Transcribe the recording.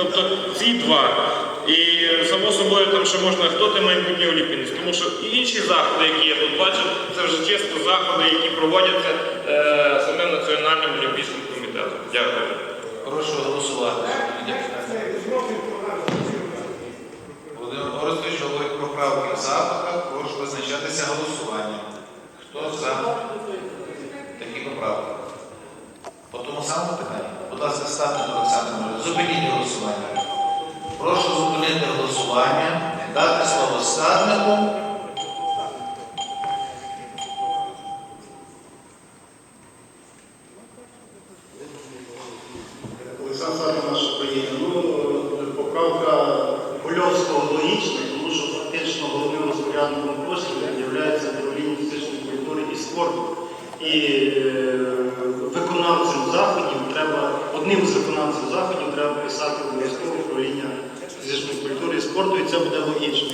Тобто ці два. І само собою там ще можна, хто ти майбутній олімпійець. Тому що і інші заходи, які я тут бачив, це вже чисто заходи, які проводяться е, самим Національним олімпійським комітетом. Дякую. Прошу голосувати. Борисович говорить про правки в запитах. Прошу визначатися голосуванням. Хто за такі поправки? По тому самому питанню. Будь ласка, ставте Олександр Миколаївич. Зупиніть голосування. Прошу зупинити голосування, дати слово стаднику. Олександр наша. Ну, поправка Польовського логічна, тому що фактично головним розпорядником коштів є управління фізичної культури і спорту. І одним з виконавців заходів треба писати обов'язково управління фізичної культури і спорту, і це буде логічно.